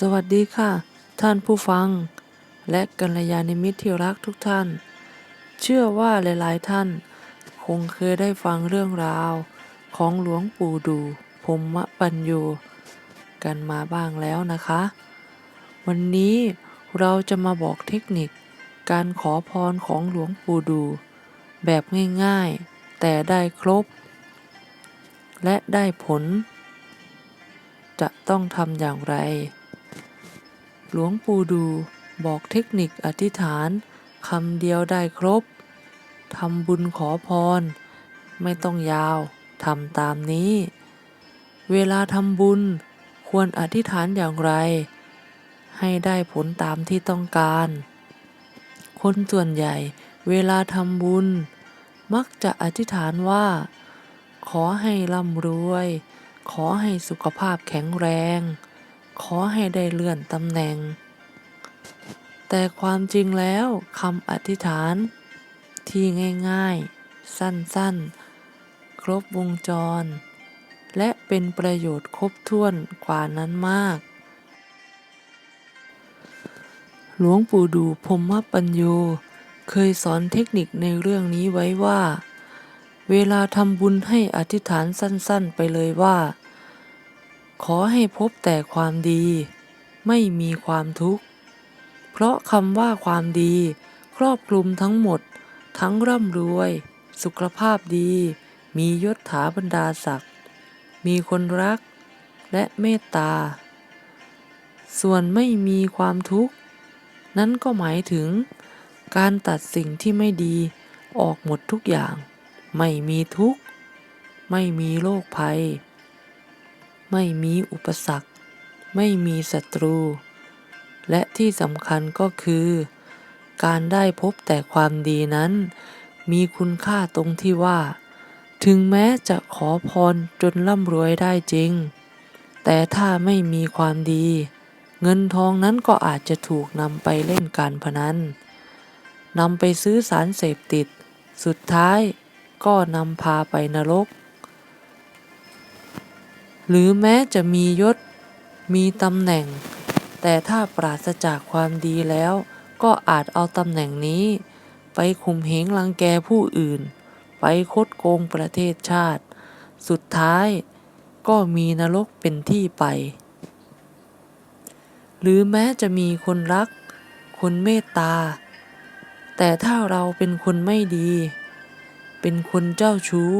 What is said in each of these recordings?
สวัสดีค่ะ ท่านผู้ฟัง และกัลยาณมิตรที่รักทุกท่าน เชื่อว่าหลายๆท่าน คงเคยได้ฟังเรื่องราว ของหลวงปู่ดูพรหมปัญโยกันมาบ้างแล้วนะคะ วันนี้เราจะมาบอกเทคนิค การขอพรของหลวงปู่ดู แบบง่ายๆ แต่ได้ครบ และได้ผล จะต้องทำอย่างไร หลวงปู่ดู บอกเทคนิคอธิษฐานคำเดียวได้ครบ ทำบุญขอพร ไม่ต้องยาว ทำตามนี้ เวลาทำบุญควรอธิษฐานอย่างไร ให้ได้ผลตามที่ต้องการ คนส่วนใหญ่เวลาทำบุญ มักจะอธิษฐานว่า ขอให้ร่ำรวย ขอให้สุขภาพแข็งแรง ขอให้ได้เลื่อนตำแหน่ง แต่ความจริงแล้วคำอธิษฐาน ที่ง่ายๆ สั้นๆ ครบวงจร และเป็นประโยชน์ครบถ้วนกว่านั้นมาก หลวงปู่ดูพรหมปัญโยเคยสอนเทคนิคในเรื่องนี้ไว้ว่า เวลาทำบุญให้อธิษฐานสั้นๆ ไปเลยว่า ขอให้พบแต่ความดี ไม่มีความทุกข์ เพราะคำว่าความดี ครอบคลุมทั้งหมด ทั้งร่ำรวย สุขภาพดี มียศถาบรรดาศักดิ์มีคนรักและเมตตา ส่วนไม่มีความทุกข์ นั้นก็หมายถึง การตัดสิ่งที่ไม่ดีออกหมดทุกอย่าง ไม่มีทุกข์ ไม่มีโรคภัย ไม่มีอุปสรรค ไม่มีศัตรู และที่สำคัญก็คือ การได้พบแต่ความดีนั้น มีคุณค่าตรงที่ว่า ถึงแม้จะขอพรจนร่ำรวยได้จริง แต่ถ้าไม่มีความดี เงินทองนั้นก็อาจจะถูกนำไปเล่นการพนันนำไปซื้อสารเสพติด สุดท้ายก็นำพาไปนรก หรือแม้จะมียศ มีตำแหน่ง แต่ถ้าปราศจากความดีแล้ว ก็อาจเอาตำแหน่งนี้ ไปข่มเหงรังแกผู้อื่น ไปคดโกงประเทศชาติ สุดท้ายก็มีนรกเป็นที่ไป หรือแม้จะมีคนรัก คนเมตตา แต่ถ้าเราเป็นคนไม่ดี เป็นคนเจ้าชู้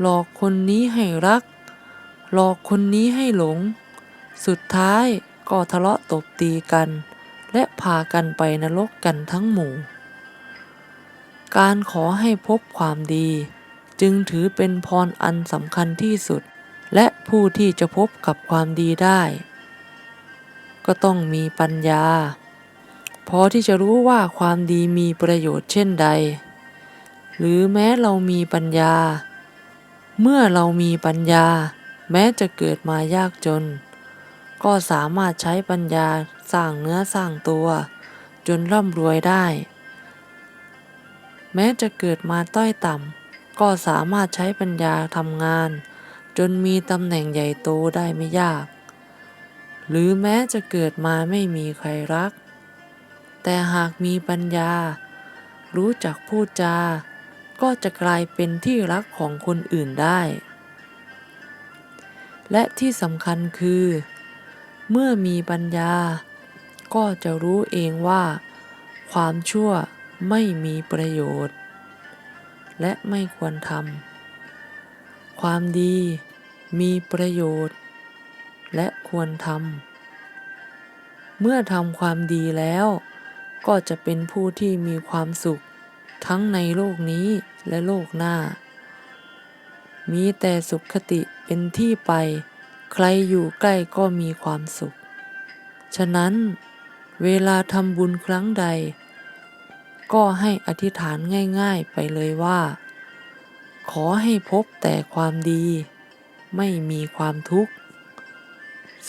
หลอกคนนี้ให้รัก หลอกคนนี้ให้หลง สุดท้ายก็ทะเลาะตบตีกัน และพากันไปนรกกันทั้งหมู่ การขอให้พบความดี จึงถือเป็นพรอันสำคัญที่สุด และผู้ที่จะพบกับความดีได้ ก็ต้องมีปัญญา พอที่จะรู้ว่าความดีมีประโยชน์เช่นใด หรือแม้เรามีปัญญา เมื่อเรามีปัญญา แม้จะเกิดมายากจน ก็สามารถใช้ปัญญาสร้างเนื้อสร้างตัว จนร่ำรวยได้ แม้จะเกิดมาต้อยต่ำ ก็สามารถใช้ปัญญาทำงาน จนมีตำแหน่งใหญ่โตได้ไม่ยาก หรือแม้จะเกิดมาไม่มีใครรัก แต่หากมีปัญญา รู้จักพูดจา ก็จะกลายเป็นที่รักของคนอื่นได้ และที่สำคัญคือ เมื่อมีปัญญา ก็จะรู้เองว่า ความชั่วไม่มีประโยชน์ และไม่ควรทำความดีมีประโยชน์ และควรทำเมื่อทำความดีแล้ว ก็จะเป็นผู้ที่มีความสุข ทั้งในโลกนี้และโลกหน้ามีแต่สุขคติเป็นที่ไป ใครอยู่ใกล้ก็มีความสุข ฉะนั้นเวลาทำบุญครั้งใด ก็ให้อธิษฐานง่ายๆไปเลยว่า ขอให้พบแต่ความดี ไม่มีความทุกข์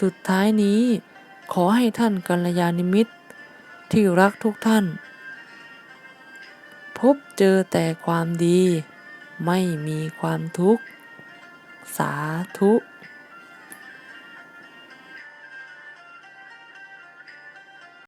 สุดท้ายนี้ขอให้ท่านกัลยาณมิตรที่รักทุกท่าน พบเจอแต่ความดี ไม่มีความทุกข์ สาธุ